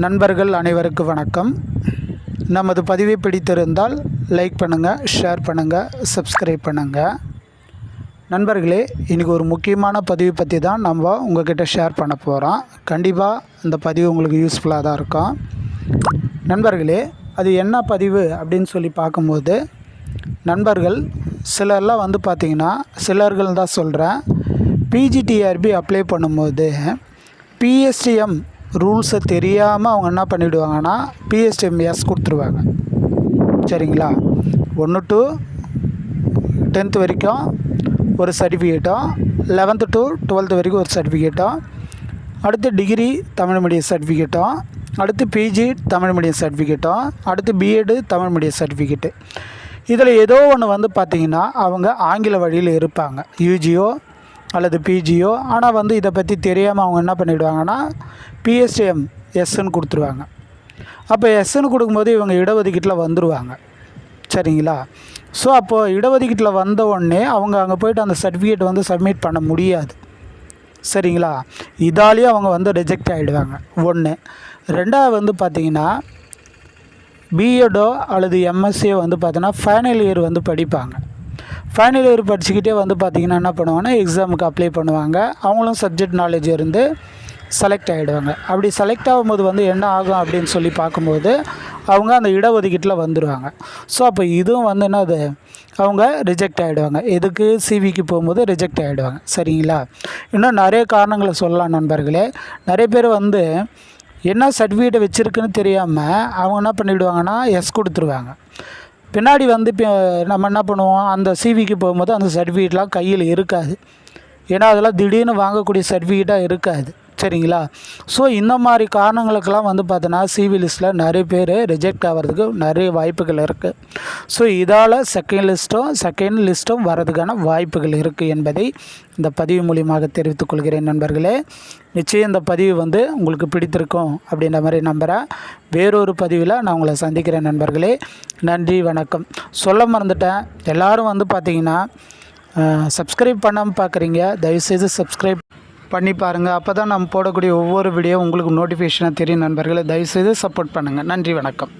நண்பர்கள் அனைவருக்கும் வணக்கம். நமது பதிவை பிடித்திருந்தால் லைக் பண்ணுங்கள் ஷேர் பண்ணுங்கள் சப்ஸ்கிரைப் பண்ணுங்கள் நண்பர்களே இன்றைக்கி ஒரு முக்கியமான பதிவு பற்றி தான் நம்ம உங்கள்கிட்ட ஷேர் பண்ண போகிறோம் கண்டிப்பாக இந்த பதிவு உங்களுக்கு யூஸ்ஃபுல்லாக தான் இருக்கும். நண்பர்களே அது என்ன பதிவு அப்படின்னு சொல்லி பார்க்கும்போது நண்பர்கள் சிலர்லாம் வந்து பார்த்திங்கன்னா சிலர்கள் தான் சொல்கிறேன் பிஜிடிஆர்பி அப்ளை பண்ணும்போது பிஎஸ்டிஎம் ரூல்ஸை தெரியாமல் அவங்க என்ன பண்ணிவிடுவாங்கன்னா பிஎஸ்டிஎம்எஸ் கொடுத்துருவாங்க. சரிங்களா? ஒன்று டு டென்த்து வரைக்கும் ஒரு சர்டிஃபிகேட்டும் லெவன்த்து டு டுவெல்த்து வரைக்கும் ஒரு சர்டிஃபிகேட்டும் அடுத்து டிகிரி தமிழ் மீடியம் சர்டிஃபிகேட்டும் அடுத்து பிஜி தமிழ் மீடியம் சர்டிஃபிகேட்டும் அடுத்து பிஎடு தமிழ் மீடியம் சர்டிஃபிகேட்டு இதில் ஏதோ ஒன்று வந்து பார்த்திங்கன்னா அவங்க ஆங்கில வழியில் இருப்பாங்க. யூஜியோ அல்லது பிஜியோ ஆனால் வந்து இதை பற்றி தெரியாமல் அவங்க என்ன பண்ணிவிடுவாங்கன்னா பிஎஸ்டிஎம் எஸ்ன்னு கொடுத்துருவாங்க. அப்போ எஸ்ன்னு கொடுக்கும்போது இவங்க இடஒதுக்கீட்டில் வந்துடுவாங்க சரிங்களா? ஸோ அப்போது இடஒதுக்கீட்டில் வந்த உடனே அவங்க அங்கே போயிட்டு அந்த சர்டிஃபிகேட் வந்து சப்மிட் பண்ண முடியாது. சரிங்களா? இதாலேயே அவங்க வந்து ரிஜெக்ட் ஆகிடுவாங்க ஒன்று ரெண்டாவது வந்து பார்த்திங்கன்னா பிஎடோ அல்லது எம்எஸ்சியோ வந்து பார்த்தீங்கன்னா ஃபைனல் இயர் வந்து படிப்பாங்க. ஃபைனல் இயர் படிச்சுக்கிட்டே வந்து பார்த்திங்கன்னா என்ன பண்ணுவாங்கன்னா எக்ஸாமுக்கு அப்ளை பண்ணுவாங்க. அவங்களும் சப்ஜெக்ட் நாலேஜ் இருந்து செலக்ட் ஆகிடுவாங்க அப்படி செலக்ட் ஆகும்போது வந்து என்ன ஆகும் அப்படின்னு சொல்லி பார்க்கும்போது அவங்க அந்த இடஒதுக்கீட்டில் வந்துடுவாங்க ஸோ அப்போ இதுவும் வந்து என்னது? அவங்க ரிஜெக்ட் ஆகிடுவாங்க எதுக்கு? சிவிக்கு போகும்போது ரிஜெக்ட் ஆகிடுவாங்க சரிங்களா? இன்னும் நிறைய காரணங்களை சொல்லலாம் நண்பர்களே. நிறைய பேர் வந்து என்ன சர்டிஃபிகேட்டை வச்சுருக்குன்னு தெரியாமல் அவங்க என்ன பண்ணிவிடுவாங்கன்னா எஸ் கொடுத்துருவாங்க. பின்னாடி வந்து இப்போ நம்ம என்ன பண்ணுவோம் அந்த சிவிக்கு போகும்போது அந்த சர்டிஃபிகேட்லாம் கையில் இருக்காது. ஏன்னா அதெல்லாம் திடீர்னு வாங்கக்கூடிய சர்டிஃபிகேட்டாக இருக்காது. சரிங்களா? ஸோ இந்த மாதிரி காரணங்களுக்கெல்லாம் வந்து பார்த்தோன்னா சிவி லிஸ்ட்டில் நிறைய பேர் ரிஜெக்ட் ஆகிறதுக்கு நிறைய வாய்ப்புகள் இருக்குது ஸோ இதால் செகண்ட் லிஸ்ட்டும் செகண்ட் லிஸ்ட்டும் வரதுக்கான வாய்ப்புகள் இருக்குது என்பதை இந்த பதிவு மூலியமாக தெரிவித்துக் கொள்கிறேன் நண்பர்களே. நிச்சயம் இந்த பதிவு வந்து உங்களுக்கு பிடித்திருக்கும் அப்படின்ற மாதிரி நம்புகிறேன் வேறொரு பதிவில் நான் உங்களை சந்திக்கிறேன் நண்பர்களே. நன்றி வணக்கம். சொல்ல மறந்துட்டேன். எல்லோரும் வந்து பார்த்தீங்கன்னா சப்ஸ்கிரைப் பண்ணாமல் பார்க்குறீங்க. தயவுசெய்து சப்ஸ்கிரைப் பண்ணி பாருங்கள் அப்போ தான் நம்ம போடக்கூடிய ஒவ்வொரு வீடியோ உங்களுக்கு நோட்டிஃபிகேஷனாக தெரியும் நண்பர்களை. தயவுசெய்து சப்போர்ட் பண்ணுங்கள் நன்றி வணக்கம்.